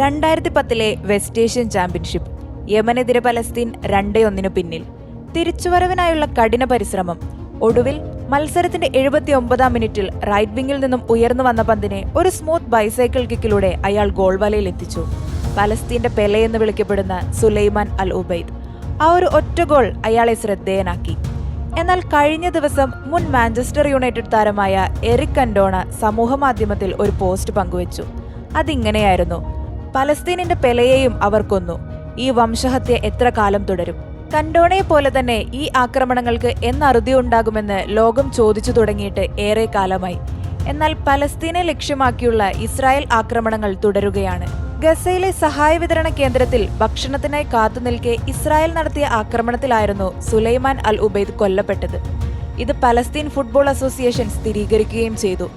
രണ്ടായിരത്തി പത്തിലെ west Asian championship യമനെതിരെ പലസ്തീൻ രണ്ടേ ഒന്നിനു പിന്നിൽ. തിരിച്ചുവരവിനായുള്ള കഠിന പരിശ്രമം. ഒടുവിൽ മത്സരത്തിന്റെ എഴുപത്തി ഒമ്പതാം മിനിറ്റിൽ റൈറ്റ് വിങ്ങിൽ നിന്നും ഉയർന്നു വന്ന പന്തിനെ ഒരു സ്മൂത്ത് ബൈസൈക്കിൾ കിക്കിലൂടെ അയാൾ ഗോൾ വലയിൽ എത്തിച്ചു. പലസ്തീന്റെ പെലെ എന്ന് വിളിക്കപ്പെടുന്ന സുലൈമാൻ അൽ ഉബൈദ് ആ ഒരു ഒറ്റ ഗോൾ അയാളെ ശ്രദ്ധേയനാക്കി. എന്നാൽ കഴിഞ്ഞ ദിവസം മുൻ മാഞ്ചസ്റ്റർ യുണൈറ്റഡ് താരമായ എറിക് കൻഡോണ സമൂഹമാധ്യമത്തിൽ ഒരു പോസ്റ്റ് പങ്കുവച്ചു. അതിങ്ങനെയായിരുന്നു. പലസ്തീനിന്റെ പെലയെയും അവർ കൊന്നു. ഈ വംശഹത്യ എത്ര കാലം തുടരും? കണ്ടോണയെ പോലെ തന്നെ ഈ ആക്രമണങ്ങൾക്ക് എന്നറുതി ഉണ്ടാകുമെന്ന് ലോകം ചോദിച്ചു തുടങ്ങിയിട്ട് ഏറെ കാലമായി. എന്നാൽ പലസ്തീനെ ലക്ഷ്യമാക്കിയുള്ള ഇസ്രായേൽ ആക്രമണങ്ങൾ തുടരുകയാണ്. ഗസയിലെ സഹായ വിതരണ കേന്ദ്രത്തിൽ ഭക്ഷണത്തിനായി കാത്തുനിൽക്കെ ഇസ്രായേൽ നടത്തിയ ആക്രമണത്തിലായിരുന്നു സുലൈമാൻ അൽ ഉബൈദ് കൊല്ലപ്പെട്ടത്. ഇത് പലസ്തീൻ ഫുട്ബോൾ അസോസിയേഷൻ സ്ഥിരീകരിക്കുകയും ചെയ്തു.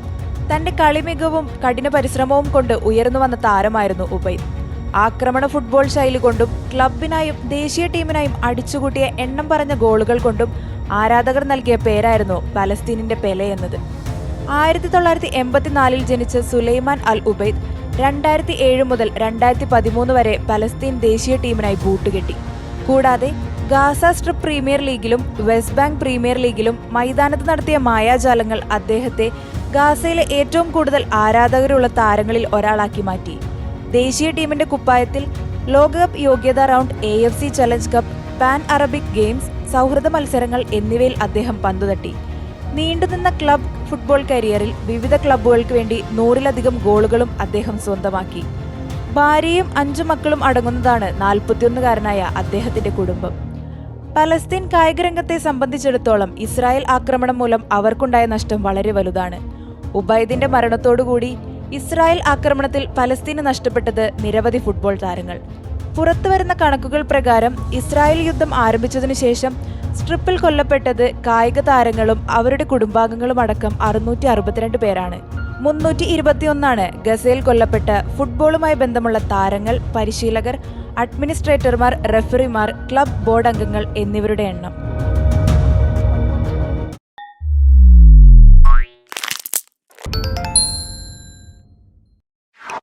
തന്റെ കളിമികവും കഠിന പരിശ്രമവും കൊണ്ട് ഉയർന്നു വന്ന താരമായിരുന്നു ഉബൈദ്. ആക്രമണ ഫുട്ബോൾ ശൈലി കൊണ്ടും ക്ലബിനായും ദേശീയ ടീമിനായും അടിച്ചുകൂട്ടിയ എണ്ണം പറഞ്ഞ ഗോളുകൾ കൊണ്ടും ആരാധകർ നൽകിയ പേരായിരുന്നു പലസ്തീനിന്റെ പെലെ എന്നത്. ആയിരത്തി തൊള്ളായിരത്തി എൺപത്തിനാലിൽ ജനിച്ച സുലൈമാൻ അൽ ഉബൈദ് രണ്ടായിരത്തി ഏഴ് മുതൽ രണ്ടായിരത്തി പതിമൂന്ന് വരെ പലസ്തീൻ ദേശീയ ടീമിനായി ബൂട്ടുകെട്ടി കൂടാതെ ഗാസ സ്ട്രിപ്പ് പ്രീമിയർ ലീഗിലും വെസ്റ്റ് ബാങ്ക് പ്രീമിയർ ലീഗിലും മൈതാനത്ത് നടത്തിയ മായാജാലങ്ങൾ അദ്ദേഹത്തെ ഗാസയിലെ ഏറ്റവും കൂടുതൽ ആരാധകരുള്ള താരങ്ങളിൽ ഒരാളാക്കി മാറ്റി. ദേശീയ ടീമിന്റെ കുപ്പായത്തിൽ ലോകകപ്പ് യോഗ്യതാ round A F C challenge cup pan Arabic games സൗഹൃദ മത്സരങ്ങൾ എന്നിവയിൽ അദ്ദേഹം പന്തുതട്ടി. നീണ്ടുനിന്ന ക്ലബ് ഫുട്ബോൾ കരിയറിൽ വിവിധ ക്ലബ്ബുകൾക്ക് വേണ്ടി നൂറിലധികം ഗോളുകളും അദ്ദേഹം സ്വന്തമാക്കി. ഭാര്യയും അഞ്ചു മക്കളും അടങ്ങുന്നതാണ് നാൽപ്പത്തിയൊന്നുകാരനായ അദ്ദേഹത്തിന്റെ കുടുംബം. പലസ്തീൻ കായിക രംഗത്തെ സംബന്ധിച്ചിടത്തോളം ഇസ്രായേൽ ആക്രമണം മൂലം അവർക്കുണ്ടായ നഷ്ടം വളരെ വലുതാണ്. ഉബൈദിന്റെ മരണത്തോടുകൂടി ഇസ്രായേൽ ആക്രമണത്തിൽ പലസ്തീന് നഷ്ടപ്പെട്ടത് നിരവധി ഫുട്ബോൾ താരങ്ങൾ. പുറത്തുവരുന്ന കണക്കുകൾ പ്രകാരം ഇസ്രായേൽ യുദ്ധം ആരംഭിച്ചതിനു ശേഷം സ്ട്രിപ്പിൽ കൊല്ലപ്പെട്ടത് കായിക താരങ്ങളും അവരുടെ കുടുംബാംഗങ്ങളും അടക്കം അറുന്നൂറ്റി അറുപത്തിരണ്ട് പേരാണ്. മുന്നൂറ്റി ഇരുപത്തിയൊന്നാണ് ഗസയിൽ കൊല്ലപ്പെട്ട ഫുട്ബോളുമായി ബന്ധമുള്ള താരങ്ങൾ പരിശീലകർ അഡ്മിനിസ്ട്രേറ്റർമാർ റെഫറിമാർ ക്ലബ് ബോർഡ് അംഗങ്ങൾ എന്നിവരുടെ എണ്ണം.